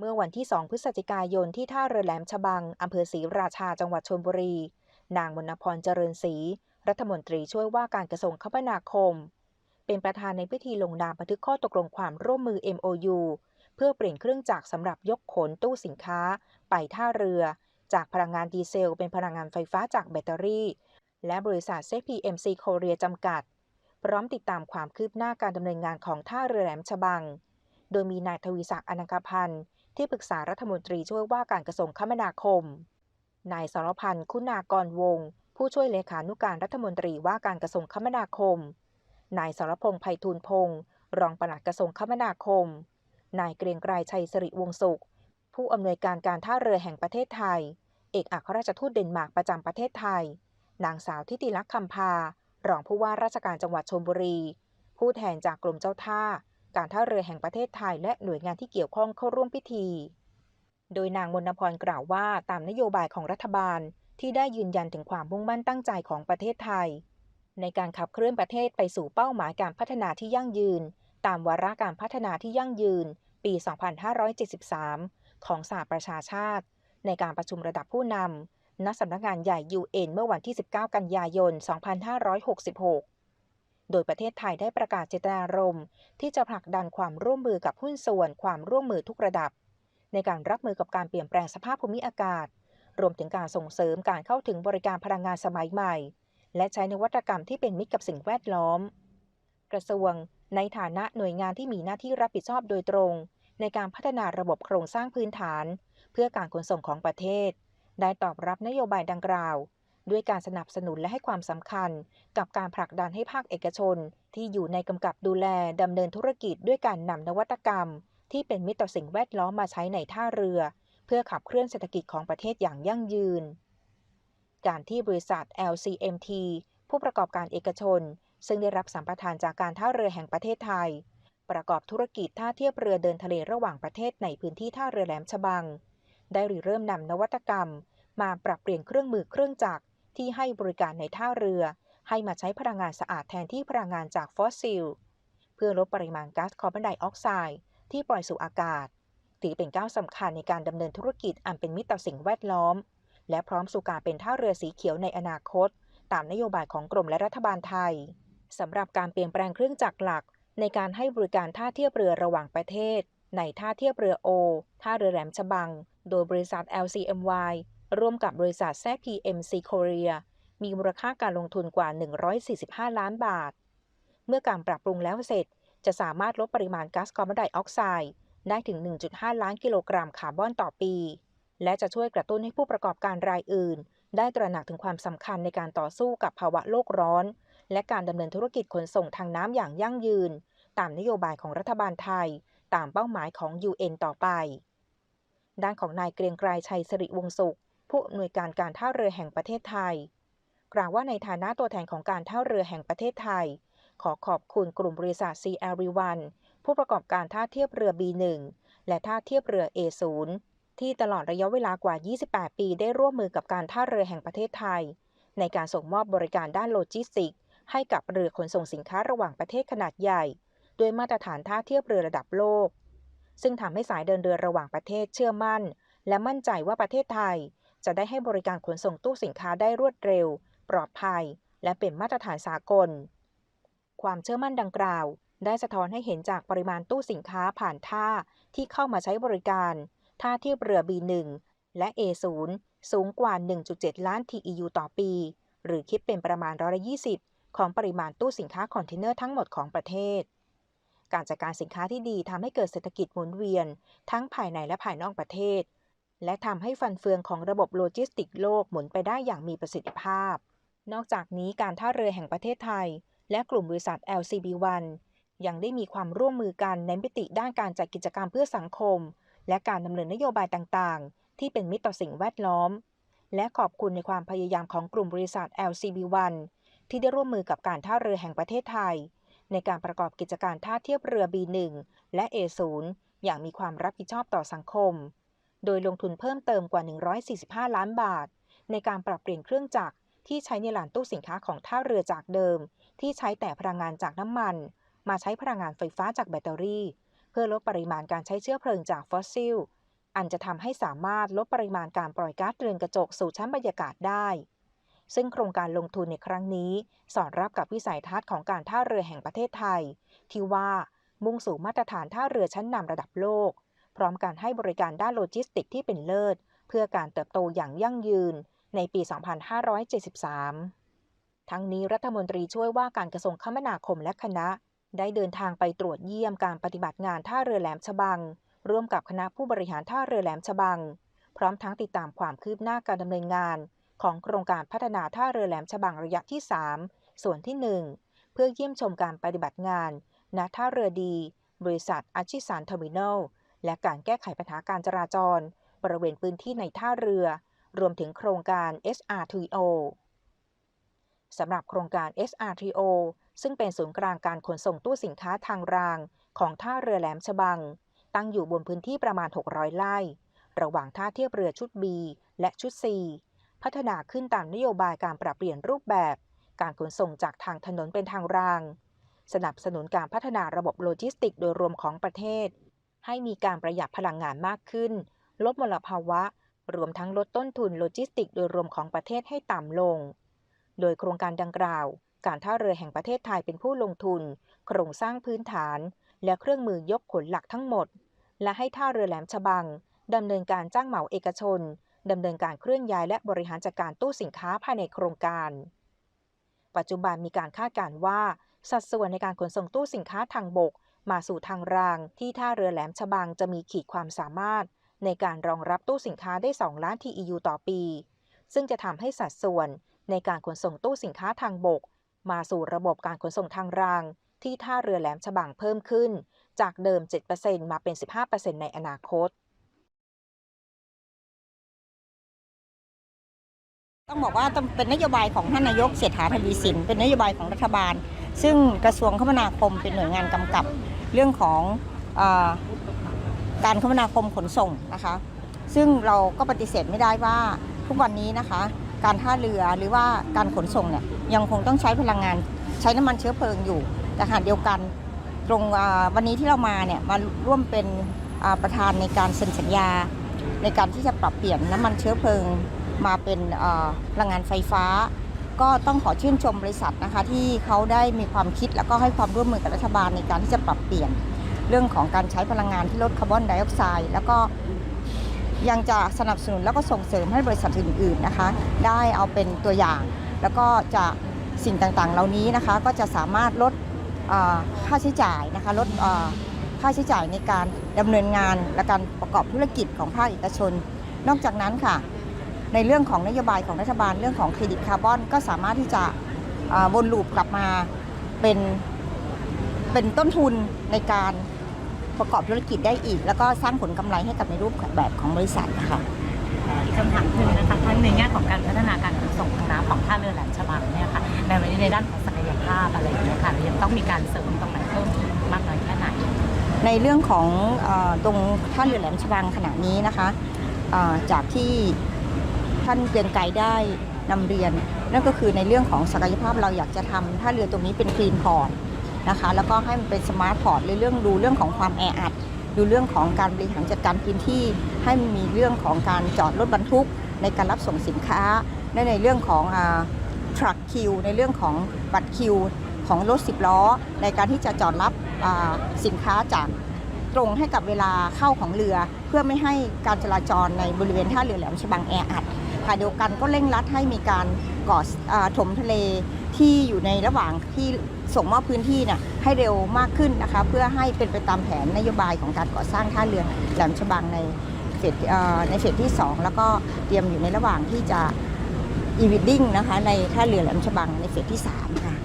เมื่อวันที่ 2 พฤศจิกายนที่ท่าเรือแหลมฉบัง อำเภอศรีราชาจังหวัดชลบุรี นางมนพรเจริญศรี รัฐมนตรีช่วยว่าการกระทรวงคมนาคม เป็นประธานในพิธีลงนามบันทึกข้อตกลงความร่วมมือ MOU เพื่อเปลี่ยนเครื่องจักรสำหรับยกขนตู้สินค้า ไปท่าเรือ จากพลังงานดีเซล เป็นพลังงานไฟฟ้าจากแบตเตอรี่ และบริษัท ZPMC Korea จำกัด พร้อมติดตามความคืบหน้าการดำเนินงานของท่าเรือแหลมฉบัง โดยมีนายทวีศักดิ์อนังคพันธ์ ที่ปรึกษารัฐมนตรีช่วยว่าการกระทรวงคมนาคม นายสรพันธ์คุณากรวงศ์ผู้ช่วยเลขานุการรัฐมนตรีว่าการกระทรวงคมนาคม นายสรพงษ์ไพฑูรย์พงศ์รองปลัดกระทรวงคมนาคม นายเกรียงไกรชัยสิริวงศุข ผู้อำนวยการการท่าเรือแห่งประเทศไทย เอกอัครราชทูตเดนมาร์กประจำประเทศไทย นางสาวทิติลักษณ์คำพา รองผู้ว่าราชการจังหวัดชลบุรี ผู้แทนจากกรมเจ้าท่า การท่าเรือแห่งประเทศไทยและหน่วยงานที่เกี่ยวข้องเข้าร่วมพิธี โดยนางมนพรกล่าวว่าตามนโยบายของรัฐบาลที่ได้ยืนยันถึงความมุ่งมั่นตั้งใจของประเทศไทย ในการขับเคลื่อนประเทศไปสู่เป้าหมายการพัฒนาที่ยั่งยืน ตามวาระการพัฒนาที่ยั่งยืน ปี 2573 ของสหประชาชาติ ในการประชุมระดับผู้นำณสำนักงานใหญ่ UN เมื่อวันที่ 19 กันยายน 2566 โดยประเทศไทยได้ประกาศเจตนารมณ์ที่จะผลักดันความร่วมมือกับหุ้นส่วนความร่วมมือทุกระดับ ในการรับมือกับการเปลี่ยนแปลงสภาพภูมิอากาศ รวมถึงการส่งเสริมการเข้าถึงบริการพลังงานสมัยใหม่ และใช้นวัตกรรมที่เป็นมิตรกับสิ่งแวดล้อม กระทรวง ในฐานะหน่วยงานที่มีหน้าที่รับผิดชอบโดยตรง ในการพัฒนาระบบโครงสร้างพื้นฐาน เพื่อการขนส่งของประเทศ ได้ตอบรับนโยบายดังกล่าว ด้วยการสนับสนุนและให้ความสำคัญ กับการผลักดันให้ภาคเอกชน ที่อยู่ในกำกับดูแลดำเนินธุรกิจด้วยการนำนวัตกรรม ที่เป็นมิตรต่อสิ่งแวดล้อมมาใช้ในท่าเรือ เพื่อขับเคลื่อนเศรษฐกิจของประเทศอย่างยั่งยืน การที่บริษัท LCMT ผู้ประกอบการเอกชน ซึ่งได้รับสัมปทานจากการท่าเรือแห่งประเทศไทย ประกอบธุรกิจท่าเทียบเรือเดินทะเลระหว่างประเทศในพื้นที่ท่าเรือแหลมฉบัง ได้ริเริ่มนำนวัตกรรม มาปรับเปลี่ยนเครื่องมือเครื่องจักร ที่ให้บริการในท่าเรือ ให้มาใช้พลังงานสะอาดแทนที่พลังงานจากฟอสซิล เพื่อลดปริมาณก๊าซคาร์บอนไดออกไซด์ที่ปล่อยสู่อากาศถือเป็นก้าวสำคัญในการดำเนินธุรกิจอันเป็นมิตรต่อสิ่งแวดล้อม และพร้อมสู่การเป็นท่าเรือสีเขียวในอนาคต ตามนโยบายของกรมและรัฐบาลไทยสำหรับการเปลี่ยนแปลงเครื่องจักรหลัก ในการให้บริการท่าเทียบเรือระหว่างประเทศ ในท่าเทียบเรือโอ ท่าเรือแหลมฉบัง โดยบริษัท LCMY ร่วมกับบริษัท ZPMC Korea มีมูลค่าการลงทุนกว่า 145 ล้านบาท เมื่อการปรับปรุงแล้วเสร็จ จะสามารถลดปริมาณก๊าซคาร์บอนไดออกไซด์ได้ถึง 1.5 ล้านกิโลกรัมคาร์บอนต่อปี และจะช่วยกระตุ้นให้ผู้ประกอบการรายอื่น ได้ตระหนักถึงความสำคัญในการต่อสู้กับภาวะโลกร้อน และการดำเนินธุรกิจขนส่งทางน้ำอย่างยั่งยืน ตามนโยบายของรัฐบาลไทย ตามเป้าหมายของ UN ต่อไป ด้านของนายเกรียงไกรชัยสิริวงศ์สุข ผู้อำนวยการการท่าเรือแห่งประเทศไทย กล่าวว่าในฐานะตัวแทนของการท่าเรือแห่งประเทศไทย ขอขอบคุณกลุ่มบริษัท CLV1 ผู้ประกอบการท่าเทียบเรือ B1 และท่าเทียบเรือ A0 ที่ตลอดระยะเวลากว่า 28 ปีได้ร่วมมือกับการท่าเรือแห่งประเทศไทย ในการส่งมอบบริการด้านโลจิสติกส์ให้กับเรือขนส่งสินค้าระหว่างประเทศขนาดใหญ่ ด้วยมาตรฐานท่าเทียบเรือระดับโลก ซึ่งทำให้สายเดินเรือระหว่างประเทศเชื่อมั่น และมั่นใจว่าประเทศไทย จะได้ให้บริการขนส่งตู้สินค้าได้รวดเร็ว ปลอดภัย และเป็นมาตรฐานสากล ความเชื่อมั่นดังกล่าว ได้สะท้อนให้เห็นจากปริมาณตู้สินค้าผ่านท่าที่เข้ามาใช้บริการ ท่าเทียบเรือ B1 และ A0 สูงกว่า 1.7 ล้าน TEU ต่อปี หรือคิดเป็นประมาณร้อยละ20 ของปริมาณตู้สินค้าคอนเทนเนอร์ทั้งหมดของประเทศ การจัดการสินค้าที่ดีทำให้เกิดเศรษฐกิจหมุนเวียน ทั้งภายในและภายนอกประเทศ และทำให้ฟันเฟืองของระบบโลจิสติกโลกหมุนไปได้อย่างมีประสิทธิภาพ นอกจากนี้การท่าเรือแห่งประเทศไทย และกลุ่มบริษัท LCB1 ยังได้มีความร่วมมือกันในมิติด้านการจัดกิจกรรมเพื่อสังคม และการดำเนินนโยบายต่างๆ ที่เป็นมิตรต่อสิ่งแวดล้อม และขอบคุณในความพยายามของกลุ่มบริษัท LCB1 ที่ได้ร่วมมือกับการท่าเรือแห่งประเทศไทย ในการประกอบกิจการท่าเทียบเรือ B1 และ A0 อย่างมีความรับผิดชอบต่อสังคม โดยลงทุนเพิ่มเติมกว่า 145 ล้านบาท ในการปรับเปลี่ยนเครื่องจักรที่ใช้ในหลานตู้สินค้าของท่าเรือจากเดิม ที่ใช้แต่พลังงานจากน้ำมัน มาใช้พลังงานไฟฟ้าจากแบตเตอรี่ เพื่อลดปริมาณการใช้เชื้อเพลิงจากฟอสซิล อันจะทำให้สามารถลดปริมาณการปล่อยก๊าซเรือนกระจกสู่ชั้นบรรยากาศได้ซึ่งโครงการลงทุนในครั้งนี้ สอดรับกับวิสัยทัศน์ของการท่าเรือแห่งประเทศไทย ที่ว่ามุ่งสู่มาตรฐานท่าเรือชั้นนำระดับโลก พร้อมการให้บริการด้านโลจิสติกส์ที่เป็นเลิศ เพื่อการเติบโตอย่างยั่งยืนในปี 2573 ทั้งนี้รัฐมนตรีช่วยว่าการกระทรวงคมนาคมและคณะ ได้เดินทางไปตรวจเยี่ยมการปฏิบัติงานท่าเรือแหลมฉบัง ร่วมกับคณะผู้บริหารท่าเรือแหลมฉบัง พร้อมทั้งติดตามความคืบหน้าการดำเนินงาน ของโครงการพัฒนาท่าเรือแหลมฉบังระยะที่ 3 ส่วนที่ 1 เพื่อเยี่ยมชมการปฏิบัติงานณท่าเรือดี บริษัทอาชิสันเทอร์มินอล และการแก้ไขปัญหาการจราจร บริเวณพื้นที่ในท่าเรือ รวมถึงโครงการ SRTO สำหรับโครงการ SRTO ซึ่งเป็นศูนย์กลางการขนส่งตู้สินค้าทางราง ของท่าเรือแหลมฉบัง ตั้งอยู่บนพื้นที่ประมาณ 600 ไร่ ระหว่างท่าเทียบเรือชุด B และชุด C พัฒนาขึ้นตามนโยบายการปรับเปลี่ยนรูปแบบ การขนส่งจากทางถนนเป็นทางราง สนับสนุนการพัฒนาระบบโลจิสติกโดยรวมของประเทศ ให้มีการประหยัดพลังงานมากขึ้น ลดมลภาวะ รวมทั้งลดต้นทุนโลจิสติกโดยรวมของประเทศให้ต่ำลง โดยโครงการดังกล่าว การท่าเรือแห่งประเทศไทยเป็นผู้ลงทุน โครงสร้างพื้นฐาน และเครื่องมือยกขนหลักทั้งหมด และให้ท่าเรือแหลมฉบังดำเนินการจ้างเหมาเอกชนดำเนินการเคลื่อนย้ายและบริหารจัดการตู้สินค้าภายในโครงการ ปัจจุบันมีการคาดการณ์ว่า สัดส่วนในการขนส่งตู้สินค้าทางบก มาสู่ทางรางที่ท่าเรือแหลมฉบังจะมีขีดความสามารถ ในการรองรับตู้สินค้าได้ 2 ล้าน TEU ต่อปี ซึ่งจะทำให้สัดส่วนในการขนส่งตู้สินค้าทางบก มาสู่ระบบการขนส่งทางราง ที่ท่าเรือแหลมฉบังเพิ่มขึ้น จากเดิม 7%มาเป็น 15%ในอนาคตต้องบอกว่าเป็นนโยบายของท่านนายกเศรษฐาทวีสิน เป็นนโยบายของรัฐบาล ซึ่งกระทรวงคมนาคมเป็นหน่วยงานกำกับ เรื่องของอการคมนาคมขนส่งนะคะ ซึ่งเราก็ปฏิเสธไม่ได้ว่าทุกวันนี้นะคะ การท่าเรือหรือว่าการขนส่งเนี่ยยังคงต้องใช้พลังงานใช้น้ำมันเชื้อเพลิงอยู่ แต่ขณะเดียวกันตรงวันนี้ที่เรามาเนี่ยมาร่วมเป็นประธานในการเซ็นสัญญา ในการที่จะปรับเปลี่ยนน้ำมันเชื้อเพลิงมาเป็นพลังงานไฟฟ้า ก็ต้องขอชื่นชมบริษัทนะคะ ที่เขาได้มีความคิดแล้วก็ให้ความร่วมมือกับรัฐบาลในการที่จะปรับเปลี่ยนเรื่องของการใช้พลังงานที่ลดคาร์บอนไดออกไซด์แล้วก็ยังจะสนับสนุนแล้วก็ส่งเสริมให้บริษัทอื่นๆนะคะ ได้เอาเป็นตัวอย่าง แล้วก็จะสิ่งต่างๆ เหล่านี้นะคะก็จะสามารถลดค่าใช้จ่ายนะคะลดค่าใช้จ่ายในการดำเนินงานและการประกอบธุรกิจของภาคเอกชน นอกจากนั้นค่ะ ในเรื่องของนโยบายของรัฐบาลเรื่องของเครดิตคาร์บอนก็สามารถที่จะอ่าวนลูปกลับมาเป็นเป็นต้นทุนในการประกอบธุรกิจได้อีก แล้วก็สร้างผลกำไรให้กับในรูปแบบของบริษัทนะคะอีกคำถามหนึ่งนะคะทั้งในแง่ของการพัฒนาการขนส่งทางน้ำของท่าเรือแหลมฉบังเนี่ยค่ะในวันนี้ในด้านของศักยภาพอะไรอย่างเงี้ยค่ะเรายังต้องมีการเสริมตรงไหนเพิ่มอีกมากน้อยแค่ไหนในเรื่องของเออตรงท่าเรือแหลมฉบังขณะนี้นะคะเอ่อจากที่ ท่านเกรียงไกรได้นำเรียน นั่นก็คือในเรื่องของศักยภาพเราอยากจะทำท่าเรือตรงนี้เป็นกรีนพอร์ตนะคะแล้วก็ให้มันเป็นสมาร์ทพอร์ตในเรื่องดูเรื่องของความแออัดดูเรื่องของการบริหารจัดการพื้นที่ ให้มีเรื่องของการจอดรถบรรทุก ในการรับส่งสินค้าและในเรื่องของทรัคคิวในเรื่องของบัตรคิวของรถสิบล้อ ในการที่จะจอดรับอ่าสินค้าจากตรงให้กับเวลาเข้าของเรือ เพื่อไม่ให้การจราจรในบริเวณท่าเรือแหลมฉบังแออัด ขณะเดียวกันก็เร่งรัดให้มีการก่อถมทะเลที่อยู่ในระหว่างที่ส่งมอบพื้นที่น่ะให้เร็วมากขึ้นนะคะเพื่อให้เป็นไปตามแผนนโยบายของการก่อสร้างท่าเรือแหลมฉบังในเฟสในเฟสที่ 2 แล้วก็เตรียมอยู่ในระหว่างที่จะอีวิดดิ้งนะคะในท่าเรือแหลมฉบังในเฟสที่ 3 ค่ะ